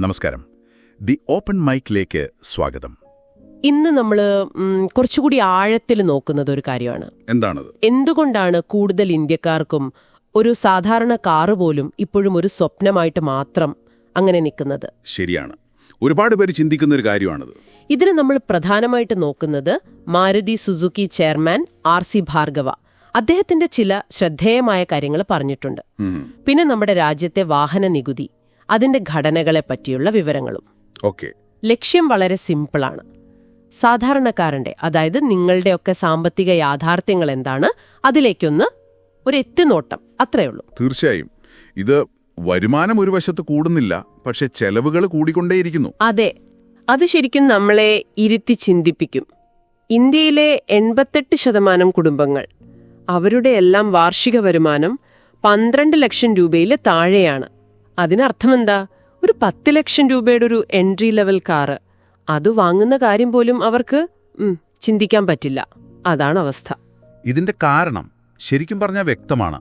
നമസ്കാരം. The open മൈക്കിലേക്ക് സ്വാഗതം. ഇന്ന് നമ്മൾ കുറച്ചുകൂടി ആഴത്തിൽ നോക്കുന്നത് ഒരു കാര്യമാണ്. എന്താണത്? എന്തുകൊണ്ടാണ് കൂടുതൽ ഇന്ത്യക്കാർക്കും ഒരു സാധാരണ കാറ് പോലും ഇപ്പോഴും ഒരു സ്വപ്നമായിട്ട് മാത്രം അങ്ങനെ നിൽക്കുന്നത്? ശരിയാണ്. ഒരുപാട് പേര് ചിന്തിക്കുന്ന ഒരു കാര്യമാണത്. ഇതിന് നമ്മൾ പ്രധാനമായിട്ട് നോക്കുന്നത് Maruti Suzuki chairman R C Bhargava. അദ്ദേഹത്തിന്റെ ചില ശ്രദ്ധേയമായ കാര്യങ്ങൾ പറഞ്ഞിട്ടുണ്ട്. പിന്നെ നമ്മുടെ രാജ്യത്തെ വാഹന നികുതി. അതിന്റെ ഘടനകളെ പറ്റിയുള്ള വിവരങ്ങളും. ഓക്കെ. ലക്ഷ്യം വളരെ സിമ്പിളാണ്. സാധാരണക്കാരന്റെ അതായത് നിങ്ങളുടെയൊക്കെ സാമ്പത്തിക യാഥാർത്ഥ്യങ്ങൾ എന്താണ്? അതിലേക്കൊന്ന് ഒരു എത്തിനോട്ടം അത്രയേ ഉള്ളൂ. തീർച്ചയായും. ഇത് വരുമാനം ഒരു വശത്ത് കൂടുന്നില്ല പക്ഷെ ചെലവുകൾ കൂടിക്കൊണ്ടേയിരിക്കുന്നു. അതെ. അത് ശരിക്കും നമ്മളെ ഇരുത്തി ചിന്തിപ്പിക്കും. ഇന്ത്യയിലെ എൺപത്തെട്ട് ശതമാനം കുടുംബങ്ങൾ അവരുടെ എല്ലാം വാർഷിക വരുമാനം പന്ത്രണ്ട് ലക്ഷം രൂപയിൽ താഴെയാണ്. അതിനർത്ഥമെന്താ? ഒരു പത്ത് ലക്ഷം രൂപയുടെ ഒരു എൻട്രി ലെവൽ കാറ് അത് വാങ്ങുന്ന കാര്യം പോലും അവർക്ക് ചിന്തിക്കാൻ പറ്റില്ല. അതാണ് അവസ്ഥ. ഇതിന്റെ കാരണം ശരിക്കും പറഞ്ഞാൽ വ്യക്തമാണ്.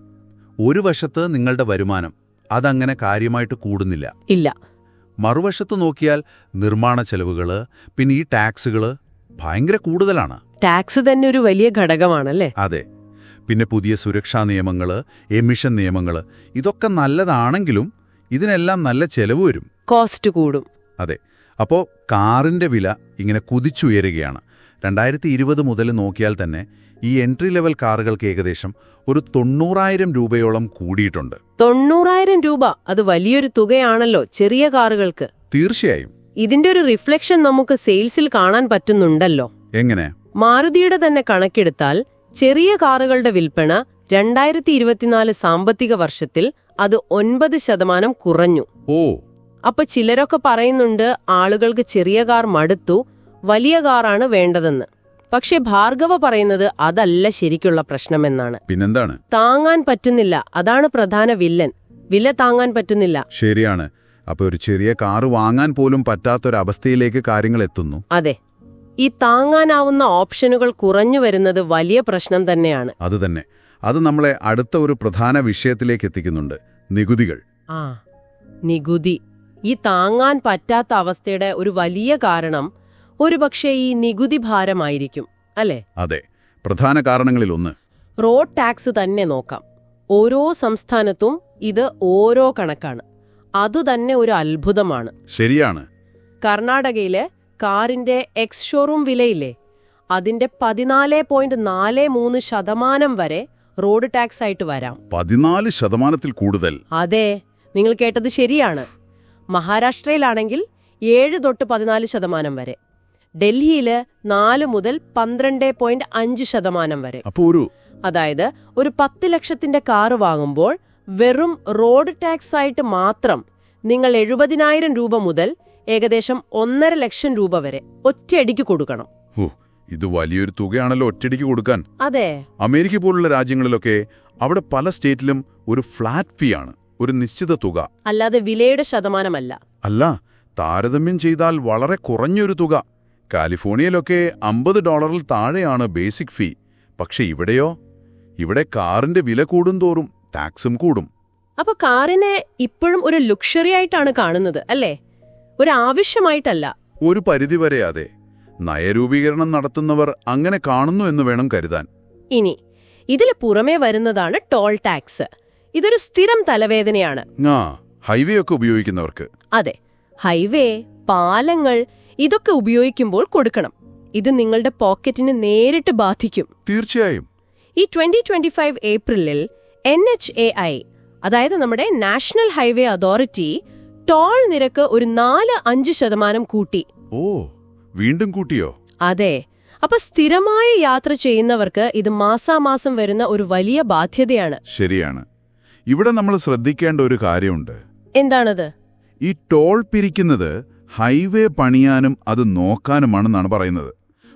ഒരു വശത്ത് നിങ്ങളുടെ വരുമാനം അതങ്ങനെ കാര്യമായിട്ട് കൂടുന്നില്ല. ഇല്ല. മറുവശത്ത് നോക്കിയാൽ നിർമ്മാണ ചെലവുകൾ പിന്നെ ഈ ടാക്സുകൾ ഭയങ്കര കൂടുതലാണ്. ടാക്സ് തന്നെ ഒരു വലിയ ഘടകമാണല്ലേ? അതെ. പിന്നെ പുതിയ സുരക്ഷാ നിയമങ്ങൾ എമിഷൻ നിയമങ്ങൾ ഇതൊക്കെ നല്ലതാണെങ്കിലും ഇതിനെല്ലാം നല്ല ചെലവ് വരും. കോസ്റ്റ് കൂടും. അതെ. അപ്പോൾ കാറിന്റെ വില ഇങ്ങനെ കുതിച്ചുയരുകയാണ്. രണ്ടായിരത്തി ഇരുപത് മുതൽ നോക്കിയാൽ തന്നെ ഈ എൻട്രി ലെവൽ കാറുകൾക്ക് ഏകദേശം ഒരു തൊണ്ണൂറായിരം രൂപയോളം കൂടിയിട്ടുണ്ട്. തൊണ്ണൂറായിരം രൂപ. അത് വലിയൊരു തുകയാണല്ലോ ചെറിയ കാറുകൾക്ക്. തീർച്ചയായും. ഇതിന്റെ ഒരു റിഫ്ലക്ഷൻ നമുക്ക് സെയിൽസിൽ കാണാൻ പറ്റുന്നുണ്ടല്ലോ. എങ്ങനെ? മാരുതിയുടെ തന്നെ കണക്കെടുത്താൽ ചെറിയ കാറുകളുടെ വിൽപ്പന രണ്ടായിരത്തി ഇരുപത്തിനാല് സാമ്പത്തിക വർഷത്തിൽ അത് ഒൻപത് ശതമാനം കുറഞ്ഞു. ഓ. അപ്പൊ ചിലരൊക്കെ പറയുന്നുണ്ട് ആളുകൾക്ക് ചെറിയ കാർ മടുത്തു വലിയ കാറാണ് വേണ്ടതെന്ന്. പക്ഷെ ഭാർഗവ പറയുന്നത് അതല്ല ശരിക്കുള്ള പ്രശ്നമെന്നാണ്. പിന്നെന്താണ്? താങ്ങാൻ പറ്റുന്നില്ല. അതാണ് പ്രധാന വില്ലൻ. വില താങ്ങാൻ പറ്റുന്നില്ല. ശരിയാണ്. അപ്പൊ ഒരു ചെറിയ കാറ് വാങ്ങാൻ പോലും പറ്റാത്തൊരവസ്ഥയിലേക്ക് കാര്യങ്ങൾ എത്തുന്നു. അതെ. ഈ താങ്ങാനാവുന്ന ഓപ്ഷനുകൾ കുറഞ്ഞു വരുന്നത് വലിയ പ്രശ്നം തന്നെയാണ്. അത് തന്നെ. അത് നമ്മളെ അടുത്ത ഒരു പ്രധാന വിഷയത്തിലേക്ക് എത്തിക്കുന്നുണ്ട്. നികുതികൾ. ആ നികുതി. ഈ താങ്ങാൻ പറ്റാത്ത അവസ്ഥയുടെ ഒരു വലിയ കാരണം ഒരുപക്ഷെ ഈ നികുതി ഭാരമായിരിക്കും അല്ലേ? അതെ. പ്രധാന കാരണങ്ങളിൽ ഒന്ന്. റോഡ് ടാക്സ് തന്നെ നോക്കാം. ഓരോ സംസ്ഥാനത്തും ഇത് ഓരോ കണക്കാണ്. അതുതന്നെ ഒരു അത്ഭുതമാണ്. ശരിയാണ്. കർണാടകയിലെ കാറിന്റെ എക്സ് ഷോറൂം വിലയില്ലേ? അതിന്റെ പതിനാല് പോയിന്റ് നാല് മൂന്ന് ശതമാനം വരെ റോഡ് ടാക്സ് ആയിട്ട് വരാം. പതിനാല് ശതമാനത്തിൽ കൂടുതൽ. അതെ നിങ്ങൾ കേട്ടത് ശരിയാണ്. മഹാരാഷ്ട്രയിലാണെങ്കിൽ ഏഴ് തൊട്ട് പതിനാല് ശതമാനം വരെ. ഡൽഹിയിൽ നാല് മുതൽ പന്ത്രണ്ട് പോയിന്റ് അഞ്ച് ശതമാനം വരെ. ഒരു അതായത് ഒരു പത്ത് ലക്ഷത്തിന്റെ കാറ് വാങ്ങുമ്പോൾ വെറും റോഡ് ടാക്സ് ആയിട്ട് മാത്രം നിങ്ങൾ എഴുപതിനായിരം രൂപ മുതൽ ഏകദേശം ഒന്നര ലക്ഷം രൂപ വരെ ഒറ്റയടിക്ക് കൊടുക്കണം. ഇത് വലിയൊരു തുകയാണല്ലോ ഒറ്റയടിക്ക് കൊടുക്കാൻ. അതെ. അമേരിക്ക പോലുള്ള രാജ്യങ്ങളിലൊക്കെ അവിടെ പല സ്റ്റേറ്റിലും ഒരു ഫ്ലാറ്റ് ഫീ ആണ് ഒരു നിശ്ചിത തുക. അല്ലാതെ വിലയുടെ ശതമാനമല്ല. അല്ല താരതമ്യം ചെയ്താൽ വളരെ കുറഞ്ഞൊരു തുക. കാലിഫോർണിയയിലൊക്കെ അമ്പത് ഡോളറിൽ താഴെയാണ് ബേസിക് ഫീ. പക്ഷെ ഇവിടെയോ? ഇവിടെ കാറിന്റെ വില കൂടുന്തോറും ടാക്സും കൂടും. അപ്പൊ കാറിനെ ഇപ്പോഴും ഒരു ലുക്ഷറി ആയിട്ടാണ് കാണുന്നത് അല്ലേ? ഒരു ആവശ്യമായിട്ടല്ല ഒരു പരിധിവരെ അതെ. നയരൂപീകരണം നടത്തുന്നവർ അങ്ങനെ കാണുന്നു എന്ന് വേണം കരുതാൻ. ഇനി ഇതിൽ പുറമേ വരുന്നതാണ് ടോൾ ടാക്സ്. ഇതൊരു സ്ഥിരം തലവേദനയാണ്. ആ ഹൈവേ ഒക്കെ ഉപയോഗിക്കുന്നവർക്ക്. അതെ ഹൈവേ പാലങ്ങൾ ഇതൊക്കെ ഉപയോഗിക്കുമ്പോൾ കൊടുക്കണം. ഇത് നിങ്ങളുടെ പോക്കറ്റിന് നേരിട്ട് ബാധിക്കും. തീർച്ചയായും. ഈ ട്വന്റി ട്വന്റി ഫൈവ് ഏപ്രിലിൽ എൻ എച്ച് എ ഐ അതായത് നമ്മുടെ നാഷണൽ ഹൈവേ അതോറിറ്റി ടോൾ നിരക്ക് ഒരു നാല് അഞ്ച് ശതമാനം കൂട്ടി. ഓ വീണ്ടും കൂട്ടിയോ? അതെ. അപ്പൊ സ്ഥിരമായി യാത്ര ചെയ്യുന്നവർക്ക് ഇത് മാസാമാസം വരുന്ന ഒരു വലിയ ബാധ്യതയാണ്. ശരിയാണ്. ഇവിടെ നമ്മൾ ശ്രദ്ധിക്കേണ്ട ഒരു കാര്യമുണ്ട്. എന്താണത്? ഈ ടോൾ പിരിക്കുന്നത് ഹൈവേ പണിയാനും അത് നോക്കാനുമാണെന്നാണ് പറയുന്നത്.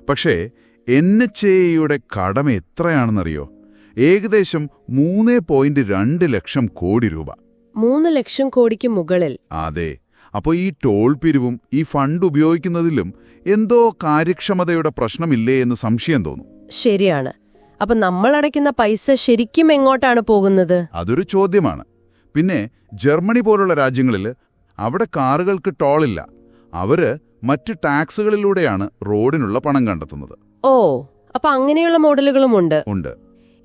പക്ഷേ എൻ എച്ച് എയുടെ കടമ എത്രയാണെന്നറിയോ? ഏകദേശം മൂന്ന് പോയിന്റ് രണ്ട് ലക്ഷം കോടി രൂപ. മൂന്ന് ലക്ഷം കോടിക്ക് മുകളിൽ. അതെ. അപ്പോൾ ഈ ടോൾ പിരിവും ഈ ഫണ്ട് ഉപയോഗിക്കുന്നതിലും എന്തോ കാര്യക്ഷമതയുടെ പ്രശ്നമില്ലേ എന്ന് സംശയം തോന്നും. ശരിയാണ്. അപ്പൊ നമ്മൾ അടയ്ക്കുന്ന പൈസ ശരിക്കും എങ്ങോട്ടാണ് പോകുന്നത്? അതൊരു ചോദ്യമാണ്. പിന്നെ ജർമ്മനി പോലുള്ള രാജ്യങ്ങളിൽ അവിടെ കാറുകൾക്ക് ടോളില്ല. അവർ മറ്റ് ടാക്സുകളിലൂടെയാണ് റോഡിനുള്ള പണം കണ്ടെത്തുന്നത്. ഓ അപ്പൊ അങ്ങനെയുള്ള മോഡലുകളും ഉണ്ട്. ഉണ്ട്.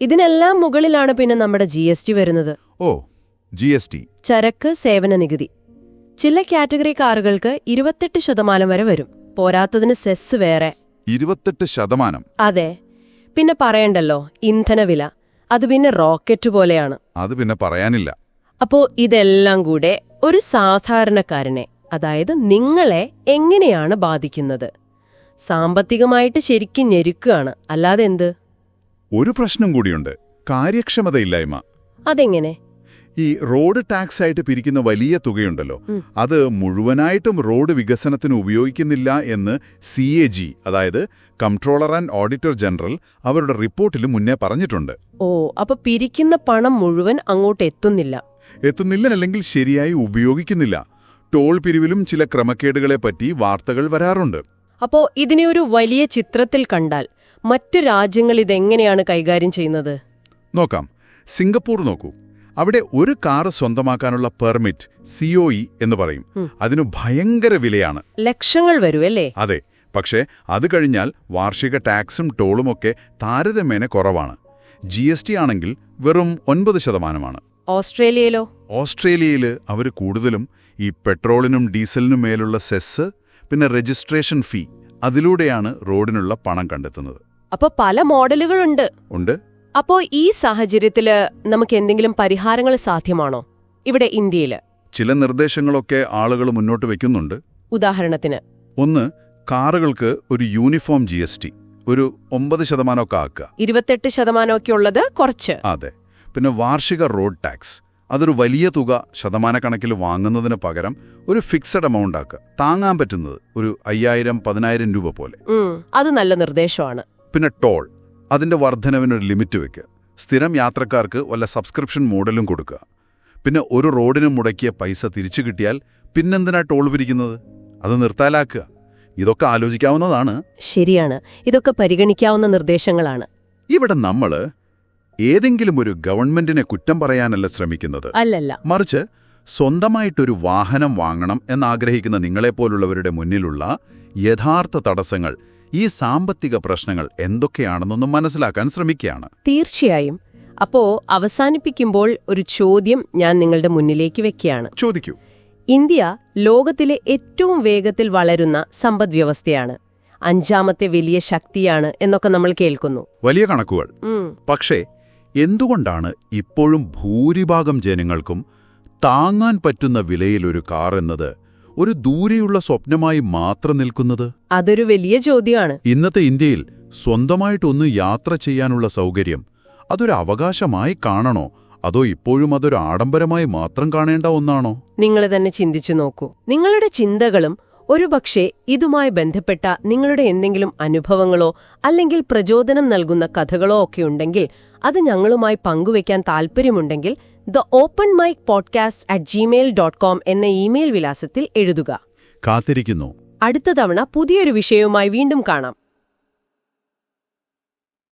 ഇതിനെല്ലാം മുകളിലാണ് പിന്നെ നമ്മുടെ ജി വരുന്നത്. ഓ ജി എസ് ടി. ചരക്ക് സേവന നികുതി. ചില കാറ്റഗറി കാറുകൾക്ക് ഇരുപത്തെട്ട് ശതമാനം വരെ വരും. പോരാത്തതിന് സെസ് വേറെ. ഇരുപത്തെട്ട് ശതമാനം. അതെ. പിന്നെ പറയണ്ടല്ലോ ഇന്ധനവില അത് പിന്നെ റോക്കറ്റ് പോലെയാണ്. അത് പിന്നെ പറയാനില്ല. അപ്പോ ഇതെല്ലാം കൂടെ ഒരു സാധാരണക്കാരനെ അതായത് നിങ്ങളെ എങ്ങനെയാണ് ബാധിക്കുന്നത്? സാമ്പത്തികമായിട്ട് ശരിക്കും ഞെരുക്കുകയാണ്. അല്ലാതെ എന്ത് ഒരു പ്രശ്നം കൂടിയുണ്ട്. കാര്യക്ഷമതയില്ലായ്മ. അതെങ്ങനെ? ഈ റോഡ് ടാക്സ് ആയിട്ട് പിരിക്കുന്ന വലിയ തുകയുണ്ടല്ലോ. അത് മുഴുവനായിട്ടും റോഡ് വികസനത്തിന് ഉപയോഗിക്കുന്നില്ല എന്ന് സി എ ജി അതായത് കംട്രോളർ ആൻഡ് ഓഡിറ്റർ ജനറൽ അവരുടെ റിപ്പോർട്ടിൽ മുന്നേ പറഞ്ഞിട്ടുണ്ട്. ഓ അപ്പൊ പിരിക്കുന്ന പണം മുഴുവൻ അങ്ങോട്ട് എത്തുന്നില്ല. എത്തുന്നില്ല അല്ലെങ്കിൽ ശരിയായി ഉപയോഗിക്കുന്നില്ല. ടോൾ പിരിവിലും ചില ക്രമക്കേടുകളെ പറ്റി വാർത്തകൾ വരാറുണ്ട്. അപ്പോ ഇതിനെ ഒരു വലിയ ചിത്രത്തിൽ കണ്ടാൽ മറ്റു രാജ്യങ്ങൾ ഇതെങ്ങനെയാണ് കൈകാര്യം ചെയ്യുന്നത്? നോക്കാം. സിംഗപ്പൂർ നോക്കൂ. അവിടെ ഒരു കാറ് സ്വന്തമാക്കാനുള്ള പെർമിറ്റ് സിഒഇ എന്ന് പറയും. അതിനു ഭയങ്കര വിലയാണ്. ലക്ഷങ്ങൾ വരുമല്ലേ അതെ പക്ഷേ അത് കഴിഞ്ഞാൽ വാർഷിക ടാക്സും ടോളുമൊക്കെ താരതമ്യേന കുറവാണ്. ജി എസ് ടി ആണെങ്കിൽ വെറും ഒൻപത് ശതമാനമാണ്. ഓസ്ട്രേലിയയിലോ? ഓസ്ട്രേലിയയിൽ അവർ കൂടുതലും ഈ പെട്രോളിനും ഡീസലിനും മേലുള്ള സെസ് പിന്നെ രജിസ്ട്രേഷൻ ഫീ അതിലൂടെയാണ് റോഡിനുള്ള പണം കണ്ടെത്തുന്നത്. അപ്പോൾ പല മോഡലുകളുണ്ട്. ഉണ്ട്. അപ്പോ ഈ സാഹചര്യത്തിൽ നമുക്ക് എന്തെങ്കിലും പരിഹാരങ്ങൾ സാധ്യമാണോ ഇവിടെ ഇന്ത്യയിൽ ചില നിർദ്ദേശങ്ങളൊക്കെ ആളുകൾ മുന്നോട്ട് വയ്ക്കുന്നുണ്ട് ഉദാഹരണത്തിന്. ഒന്ന് കാറുകൾക്ക് ഒരു യൂണിഫോം ജി എസ് ടി ഒരു ഒമ്പത് ശതമാനമൊക്കെ ആക്കുക. ഇരുപത്തെട്ട് ശതമാനമൊക്കെ ഉള്ളത് കുറച്ച്. അതെ. പിന്നെ വാർഷിക റോഡ് ടാക്സ് അതൊരു വലിയ തുക ശതമാനക്കണക്കിൽ വാങ്ങുന്നതിന് പകരം ഒരു ഫിക്സഡ് എമൗണ്ട് ആക്കുക. താങ്ങാൻ പറ്റുന്നത് ഒരു അയ്യായിരം പതിനായിരം രൂപ പോലെ. അത് നല്ല നിർദ്ദേശമാണ്. പിന്നെ ടോൾ. അതിന്റെ വർധനവിനൊരു ലിമിറ്റ് വെക്കുക സ്ഥിരം യാത്രക്കാർക്ക് വല്ല സബ്സ്ക്രിപ്ഷൻ മോഡലും കൊടുക്കുക. പിന്നെ ഒരു റോഡിന് മുടക്കിയ പൈസ തിരിച്ചു കിട്ടിയാൽ പിന്നെന്തിനാ ടോൾ പിരിക്കുന്നത്? അത് നിർത്താലാക്കുക. ഇതൊക്കെ ആലോചിക്കാവുന്നതാണ്. ശരിയാണ്. ഇതൊക്കെ പരിഗണിക്കാവുന്ന നിർദ്ദേശങ്ങളാണ്. ഇവിടെ നമ്മൾ ഏതെങ്കിലും ഒരു ഗവൺമെന്റിനെ കുറ്റം പറയാനല്ല ശ്രമിക്കുന്നത്. അല്ലല്ല. മറിച്ച് സ്വന്തമായിട്ടൊരു വാഹനം വാങ്ങണം എന്നാഗ്രഹിക്കുന്ന നിങ്ങളെപ്പോലുള്ളവരുടെ മുന്നിലുള്ള യഥാർത്ഥ തടസ്സങ്ങൾ ഈ സാമ്പത്തിക പ്രശ്നങ്ങൾ എന്തൊക്കെയാണെന്നൊന്നും മനസ്സിലാക്കാൻ ശ്രമിക്കുകയാണ്. തീർച്ചയായും. അപ്പോ അവസാനിപ്പിക്കുമ്പോൾ ഒരു ചോദ്യം ഞാൻ നിങ്ങളുടെ മുന്നിലേക്ക് വെക്കുകയാണ്. ചോദിക്കൂ. ഇന്ത്യ ലോകത്തിലെ ഏറ്റവും വേഗത്തിൽ വളരുന്ന സമ്പദ്വ്യവസ്ഥയാണ് അഞ്ചാമത്തെ വലിയ ശക്തിയാണ് എന്നൊക്കെ നമ്മൾ കേൾക്കുന്നു. വലിയ കണക്കുകൾ. പക്ഷേ എന്തുകൊണ്ടാണ് ഇപ്പോഴും ഭൂരിഭാഗം ജനങ്ങൾക്കും താങ്ങാൻ പറ്റുന്ന വിലയിലൊരു കാർ എന്നത് ഒരു ദൂരെയുള്ള സ്വപ്നമായി മാത്രം നിൽക്കുന്നത്? അതൊരു വലിയ ചോദ്യമാണ്. ഇന്നത്തെ ഇന്ത്യയിൽ സ്വന്തമായിട്ടൊന്ന് യാത്ര ചെയ്യാനുള്ള സൗകര്യം അതൊരു അവകാശമായി കാണണോ? അതോ ഇപ്പോഴും അതൊരു ആഡംബരമായി മാത്രം കാണേണ്ട ഒന്നാണോ? നിങ്ങൾ തന്നെ ചിന്തിച്ചു നോക്കൂ. നിങ്ങളുടെ ചിന്തകളും ഒരുപക്ഷെ ഇതുമായി ബന്ധപ്പെട്ട നിങ്ങളുടെ എന്തെങ്കിലും അനുഭവങ്ങളോ അല്ലെങ്കിൽ പ്രചോദനം നൽകുന്ന കഥകളോ ഒക്കെ ഉണ്ടെങ്കിൽ അത് ഞങ്ങളുമായി പങ്കുവയ്ക്കാൻ താൽപ്പര്യമുണ്ടെങ്കിൽ the open mic podcast at Gmail dot com എന്ന ഇമെയിൽ വിലാസത്തിൽ എഴുതുക. കാത്തിരിക്കുന്നു. അടുത്ത തവണ പുതിയൊരു വിഷയവുമായി വീണ്ടും കാണാം.